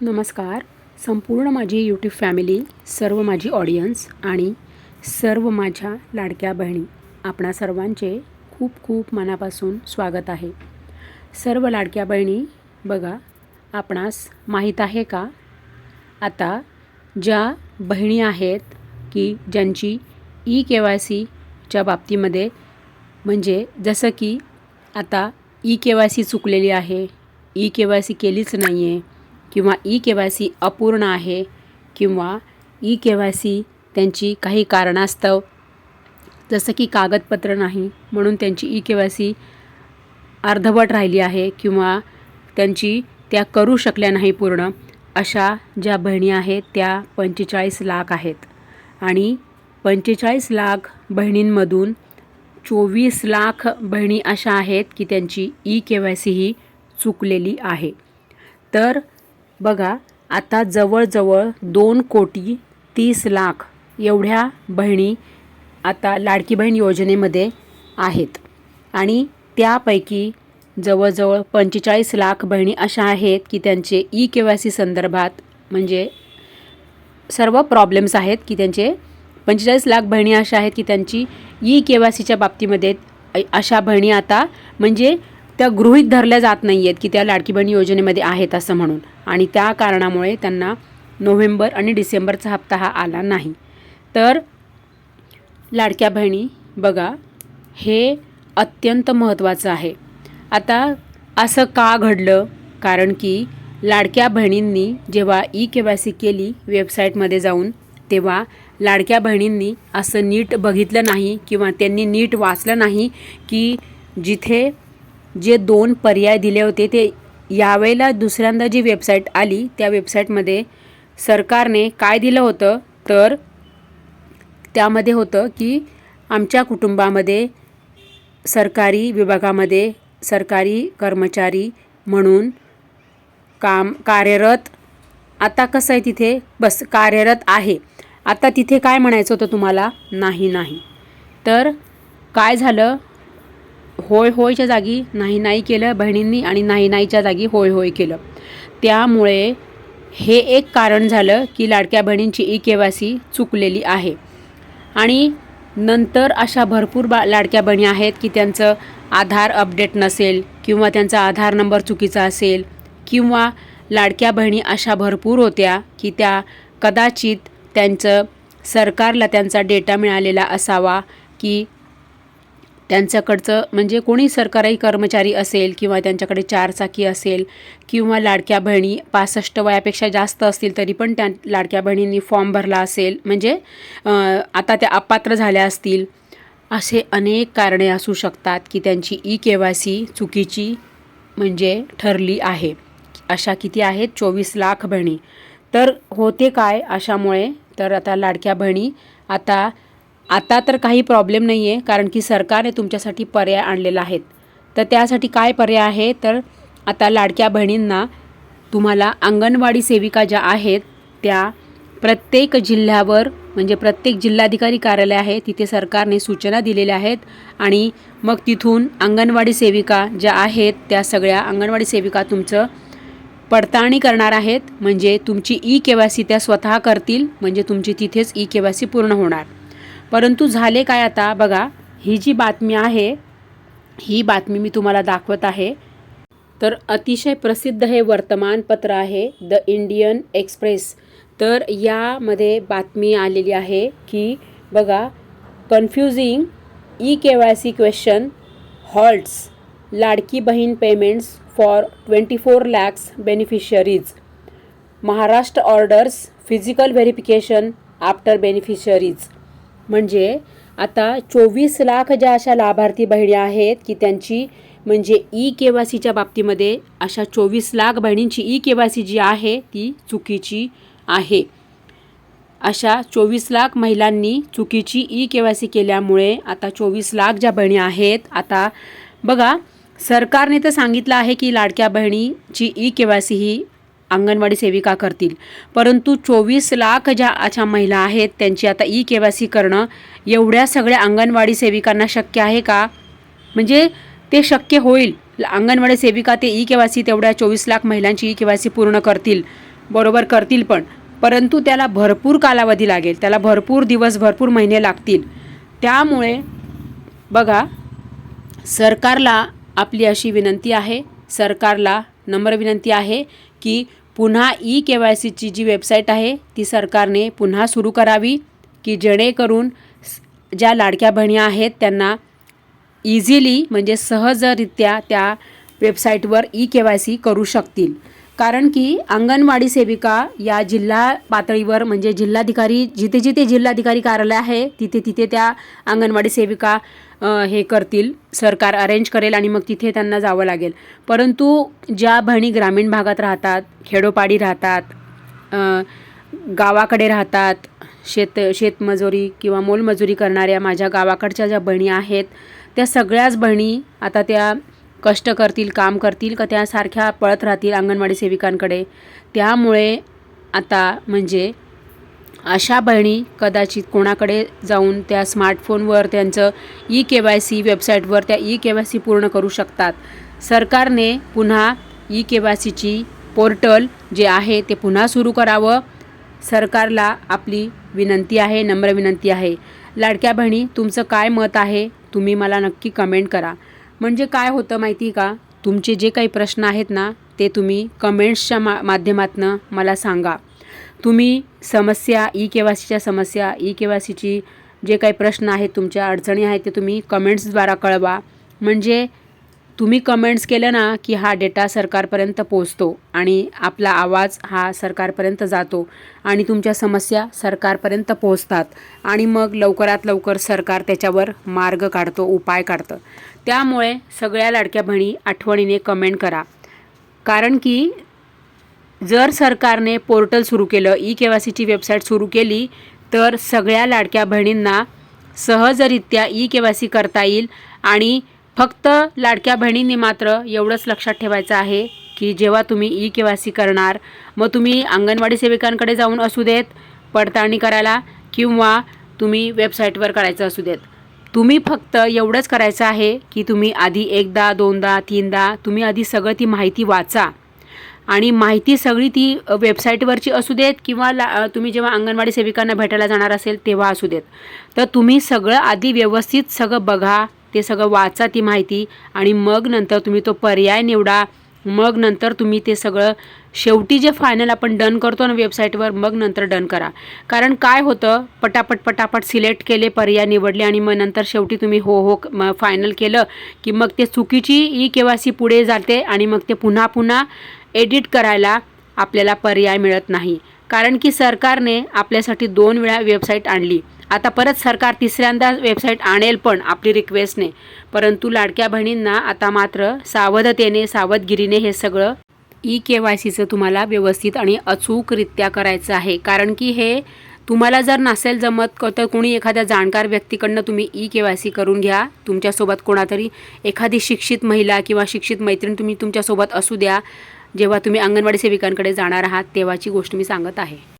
नमस्कार. संपूर्ण माझी यूट्यूब फॅमिली सर्व माझी ऑडियन्स आणि सर्व माझ्या लाडक्या बहिणी आपणा सर्वांचे खूप खूप मनापासून स्वागत आहे. सर्व लाडक्या बहिणी बघा आपणास माहीत आहे का? आता ज्या बहिणी आहेत की ज्यांची ई के वाय सीच्या बाबतीमध्ये म्हणजे जसं की आता ई के वाय सी चुकलेली आहे ई के वाय सी केलीच नाही आहे किंवा ई के वाय सी अपूर्ण आहे किंवा ई के वाय सी त्यांची काही कारणास्तव जसं की कागदपत्र नाही म्हणून त्यांची ई के वाय सी अर्धवट राहिली आहे किंवा त्यांची त्या करू शकल्या नाही पूर्ण अशा ज्या बहिणी आहेत त्या पंचेचाळीस लाख आहेत. आणि पंचेचाळीस लाख बहिणींमधून चोवीस लाख बहिणी अशा आहेत की त्यांची ई के वाय सी ही चुकलेली आहे. तर बघा आता जवळजवळ दोन कोटी तीस लाख एवढ्या बहिणी आता लाडकी बहीण योजनेमध्ये आहेत. आणि त्यापैकी जवळजवळ पंचेचाळीस लाख बहिणी अशा आहेत की त्यांचे ई के वाय सी संदर्भात म्हणजे सर्व प्रॉब्लेम्स आहेत की त्यांचे पंचेचाळीस लाख बहिणी अशा आहेत की त्यांची ई के वाय सीच्या बाबतीमध्ये अशा बहिणी आता म्हणजे त्या गृहीत धरल्या जात नाही आहेत की त्या लाडकी बहीण योजनेमध्ये आहेत असं म्हणून. आणि त्या कारणामुळे त्यांना नोव्हेंबर आणि डिसेंबरचा हप्ता हा आला नाही. तर लाडक्या बहिणी बघा हे अत्यंत महत्त्वाचं आहे. आता असं का घडलं? कारण की लाडक्या बहिणींनी जेव्हा ई के वाय सी केली वेबसाईटमध्ये जाऊन तेव्हा लाडक्या बहिणींनी असं नीट बघितलं नाही किंवा त्यांनी नीट वाचलं नाही की जिथे जे दोन पर्याय दिले होते ते यावेळेला दुसऱ्यांदा जी वेबसाईट आली त्या वेबसाईटमध्ये सरकारने काय दिलं होतं? तर त्यामध्ये होतं की आमच्या कुटुंबामध्ये सरकारी विभागामध्ये सरकारी कर्मचारी म्हणून काम कार्यरत आता कसं आहे तिथे? बस कार्यरत आहे. आता तिथे काय म्हणायचं होतं तुम्हाला? नाही नाही. तर काय झालं? होय होयच्या जागी नाही नाही केलं बहिणींनी आणि नाही नाहीच्या जागी होय होय केलं. त्यामुळे हे एक कारण झालं की लाडक्या बहिणींची ई केवासी चुकलेली आहे. आणि नंतर अशा भरपूर बा लाडक्या बहिणी आहेत की त्यांचं आधार अपडेट नसेल किंवा त्यांचा आधार नंबर चुकीचा असेल किंवा लाडक्या बहिणी अशा भरपूर होत्या की त्या कदाचित त्यांचं सरकारला त्यांचा डेटा मिळालेला असावा की त्यांच्याकडचं म्हणजे कोणी सरकारी कर्मचारी असेल किंवा त्यांच्याकडे चारचाकी असेल किंवा लाडक्या बहिणी पासष्ट वयापेक्षा जास्त असतील तरी पण त्या लाडक्या बहिणींनी फॉर्म भरला असेल म्हणजे आता त्या अपात्र झाल्या असतील असे अनेक कारणे असू शकतात की त्यांची ई के वाय सी चुकीची म्हणजे ठरली आहे. अशा किती आहेत? चोवीस लाख बहिणी. तर होते काय अशामुळे? तर आता लाडक्या बहिणी आता आता तर काही प्रॉब्लेम नाही आहे कारण की सरकारने तुमच्यासाठी पर्याय आणलेला आहेत. तर त्यासाठी काय पर्याय आहे? तर आता लाडक्या बहिणींना तुम्हाला अंगणवाडी सेविका ज्या आहेत त्या प्रत्येक जिल्ह्यावर म्हणजे प्रत्येक जिल्हाधिकारी कार्यालय आहे तिथे सरकारने सूचना दिलेल्या आहेत आणि मग तिथून अंगणवाडी सेविका ज्या आहेत त्या सगळ्या अंगणवाडी सेविका तुमचं पडताळणी करणार आहेत. म्हणजे तुमची ई के वाय सी त्या स्वतः करतील म्हणजे तुमची तिथेच ई के वाय सी पूर्ण होणार. परंतु झाले काय आता? बघा ही जी बातमी आहे ही बातमी मी तुम्हाला दाखवत आहे. तर अतिशय प्रसिद्ध हे वर्तमानपत्र आहे द इंडियन एक्सप्रेस तर यामध्ये बातमी आलेली आहे की बघा confusing E K Y C question halts Ladki Bahin payments for twenty four lakhs beneficiaries Maharashtra orders physical verification after beneficiaries म्हणजे आता चोवीस लाख ज्या अशा लाभार्थी बहिणी आहेत की त्यांची म्हणजे ई के वाय सीच्या बाबतीमध्ये अशा चोवीस लाख बहिणींची ई के वाय सी जी आहे ती चुकीची आहे. अशा चोवीस लाख महिलांनी चुकीची ई के वाय सी केल्यामुळे आता चोवीस लाख ज्या बहिणी आहेत आता बघा सरकारने तर सांगितलं आहे की लाडक्या बहिणीची ई के वाय सी ही अंगणवाडी सेविका करतील. परंतु चोवीस लाख ज्या अशा महिला आहेत त्यांची आता ई के वाय सी करणं एवढ्या सगळ्या अंगणवाडी सेविकांना शक्य आहे का? म्हणजे ते शक्य होईल. अंगणवाडी सेविका ते ई के वाय सी तेवढ्या चोवीस लाख महिलांची ई के वाय सी पूर्ण करतील. बरोबर करतील पण. परंतु त्याला भरपूर कालावधी लागेल. त्याला भरपूर दिवस भरपूर महिने लागतील. त्यामुळे बघा सरकारला आपली अशी विनंती आहे सरकारला नम्र विनंती आहे की पुन्हा ई के वाय सीची जी वेबसाईट आहे ती सरकारने पुन्हा सुरू करावी की जेणेकरून ज्या लाडक्या बहिणी आहेत त्यांना इझिली म्हणजे सहजरित्या त्या वेबसाईटवर ई के वाय सी करू शकतील. कारण की अंगणवाडी सेविका या जिल्हा पातळीवर म्हणजे जिल्हाधिकारी जिथे जिथे जिल्हाधिकारी कार्यालय आहे तिथे तिथे त्या अंगणवाडी सेविका हे करतील सरकार अरेंज करेल आणि मग तिथे त्यांना जावं लागेल. परंतु ज्या बहिणी ग्रामीण भागात राहतात खेडोपाडी राहतात गावाकडे राहतात शेत शेतमजुरी किंवा मोलमजुरी करणाऱ्या माझ्या गावाकडच्या ज्या बहिणी आहेत त्या सगळ्याच बहिणी आता त्या कष्ट करतील काम करतील का त्यासारख्या पळत राहतील अंगणवाडी सेविकांकडे? त्यामुळे आता म्हणजे अशा बहिणी कदाचित कोणाकडे जाऊन त्या स्मार्टफोनवर त्यांचं ई के वाय सी वेबसाईटवर त्या ई के वाय सी पूर्ण करू शकतात. सरकारने पुन्हा ई के वाय सीची पोर्टल जे आहे ते पुन्हा सुरू करावं. सरकारला आपली विनंती आहे नम्र विनंती आहे. लाडक्या बहिणी तुमचं काय मत आहे? तुम्ही मला नक्की कमेंट करा. म्हणजे काय होतं माहिती का? तुमचे जे काही प्रश्न आहेत ना ते तुम्ही कमेंट्सच्या मा माध्यमातून मला सांगा. तुम्ही समस्या ई के वाय सीच्या समस्या ई के वाय सीची जे काही प्रश्न आहेत तुमच्या अडचणी आहेत ते तुम्ही कमेंट्सद्वारा कळवा. म्हणजे तुम्ही कमेंट्स केलं ना की हा डेटा सरकारपर्यंत पोचतो आणि आपला आवाज हा सरकारपर्यंत जातो आणि तुमच्या समस्या सरकारपर्यंत पोहोचतात आणि मग लवकरात लवकर सरकार त्याच्यावर मार्ग काढतो उपाय काढतं. त्यामुळे सगळ्या लाडक्या बहिणी आठवणीने कमेंट करा. कारण की जर सरकारने पोर्टल सुरू केलं ई के वाय सीची वेबसाईट सुरू केली तर सगळ्या लाडक्या बहिणींना सहजरित्या ई के वाय सी करता येईल आणि फक्त लाडक्या बहिणींनी मात्र एवढंच लक्षात ठेवायचं आहे की जेव्हा तुम्ही ई के वाय सी करणार मग तुम्ही अंगणवाडी सेविकांकडे जाऊन असू देत पडताळणी करायला किंवा तुम्ही वेबसाईटवर करायचं असू देत. तुम्ही फक्त एवढंच करायचं आहे की तुम्ही आधी एकदा दोनदा तीनदा तुम्ही आधी सगळं ती माहिती वाचा. आणि माहिती सगळी ती वेबसाईटवरची असू देत किंवा ला तुम्ही जेव्हा अंगणवाडी सेविकांना भेटायला जाणार असेल तेव्हा असू देत. तर तुम्ही सगळं आधी व्यवस्थित सगळं बघा ते सगळं वाचा ती माहिती आणि मग नंतर तुम्ही तो पर्याय निवडा. मग नंतर तुम्ही ते सगळं शेवटी जे फायनल आपण डन करतो ना वेबसाईटवर मग नंतर डन करा. कारण काय होतं? पटापट पटापट सिलेक्ट केले पर्याय निवडले आणि मग नंतर शेवटी तुम्ही हो हो म फायनल केलं की मग ते चुकीची ई के वाय सी पुढे जाते आणि मग ते पुन्हा पुन्हा एडिट करायला आपल्याला पर्याय मिळत नाही. कारण की सरकारने आपल्यासाठी दोन वेळा वेबसाईट आणली. आता परत सरकार तिसऱ्यांदा वेबसाईट आणेल पण आपली रिक्वेस्टने परंतु लाडक्या बहिणींना आता मात्र सावधतेने सावधगिरीने हे सगळं ई के वाय सीचं तुम्हाला व्यवस्थित आणि अचूकरित्या करायचं आहे. कारण की हे तुम्हाला जर नसेल जमत तर कोणी एखाद्या जाणकार व्यक्तीकडनं तुम्ही ई के वाय सी करून घ्या. तुमच्यासोबत कोणातरी एखादी शिक्षित महिला किंवा शिक्षित मैत्रीण तुम्ही तुमच्यासोबत असू द्या. जेव्हा तुम्ही अंगणवाडी सेविकांकडे जाणार आहात तेव्हाची गोष्ट मी सांगत आहे.